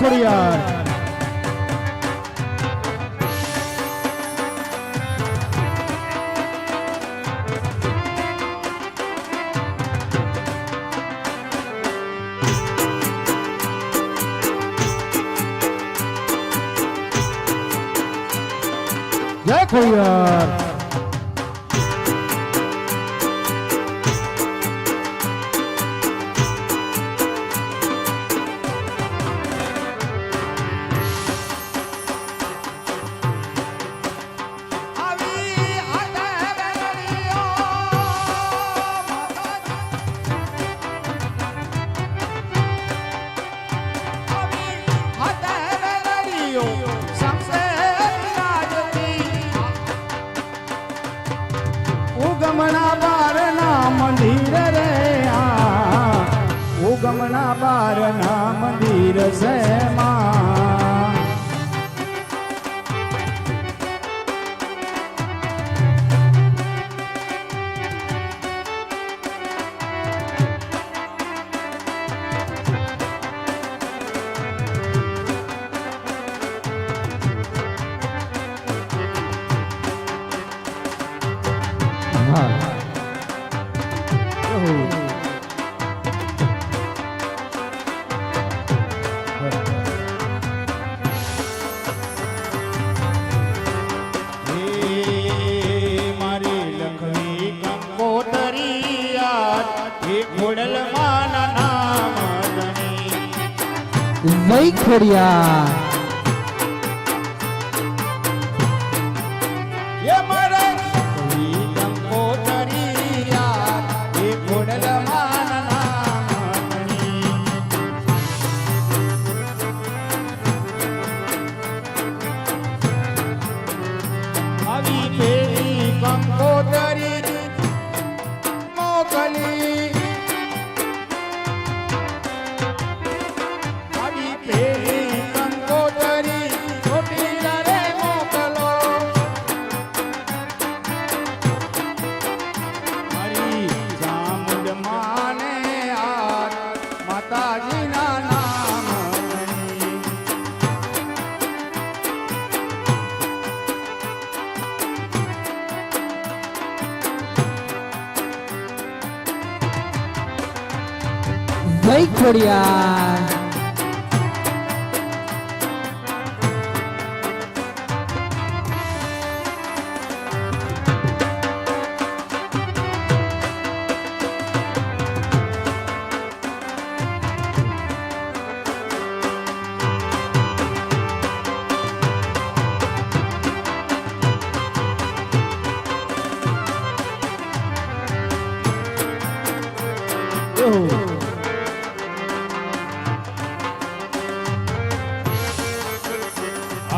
Khodiyar. Player. કમના બારના મંદિર છે માં. જય ખોડિયા. 마이 코리아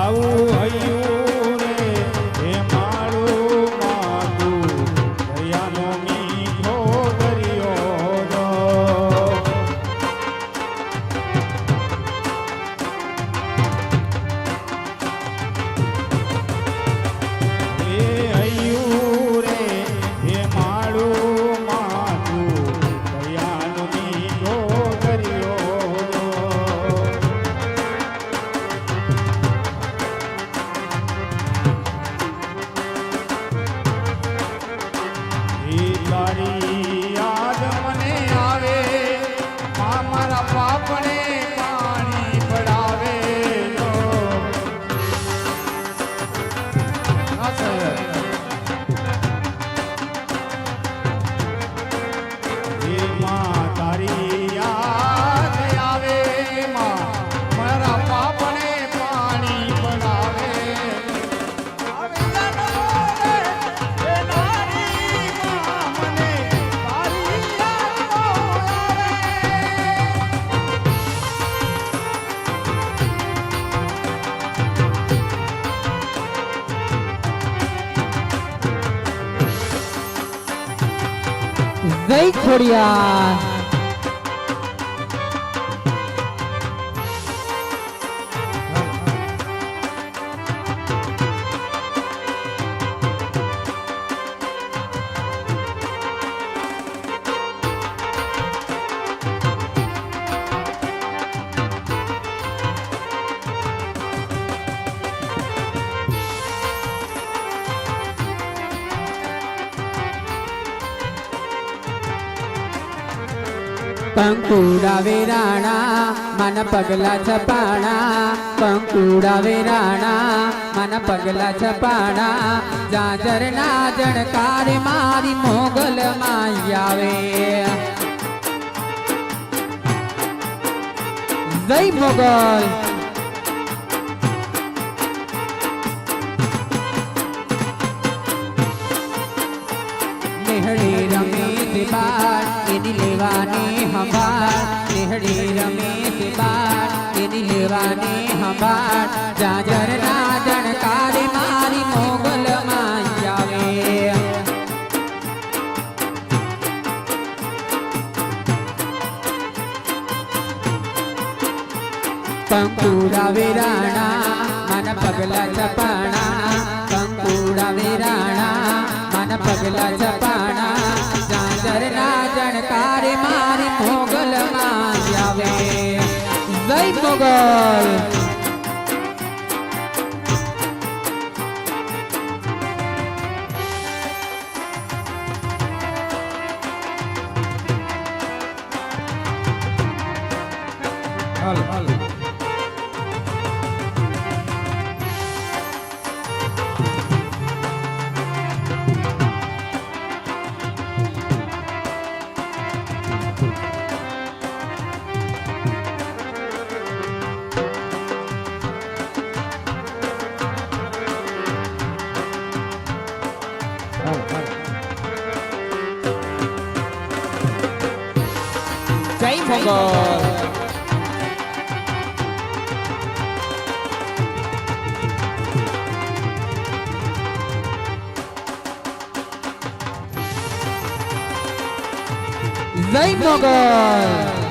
આવું हमारी જય ખોડિયાર કંકુડા વેરાણા, મન પગલા છપાણા. પંકુડા વેરાણા, મન પગલા છપાણા. જાજર ના જણકારે મારી મોગલ માઈ આવે. જય મોગલ. એની લેવાની હંભાર નેહડી રમે તે જાજર ના જણકારે મારી મોગલ માં આવે. કંકુડા વેરાણા મન પગલા ચપાણા. કંકુડા વેરાણા મન પગલા ચપાણા. જાજર ના જણકારે મારી મોગલ માં આવે. જય મોગલ. હાલ હાલ. મોગલ જય મોગલ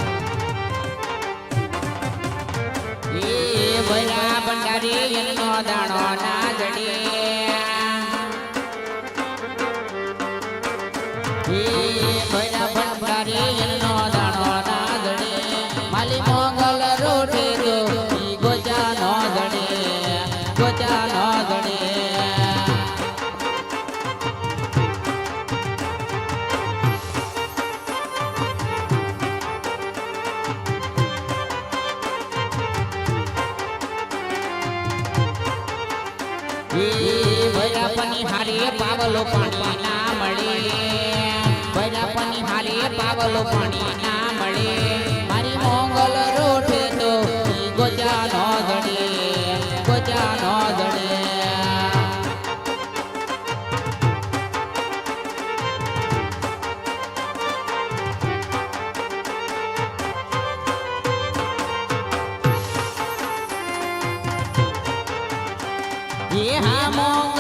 ભૈરાપની હારે પાવલો પાણી ના મળે ભૈરાપની પાવલો પાણી ના એ હા. મોંગલ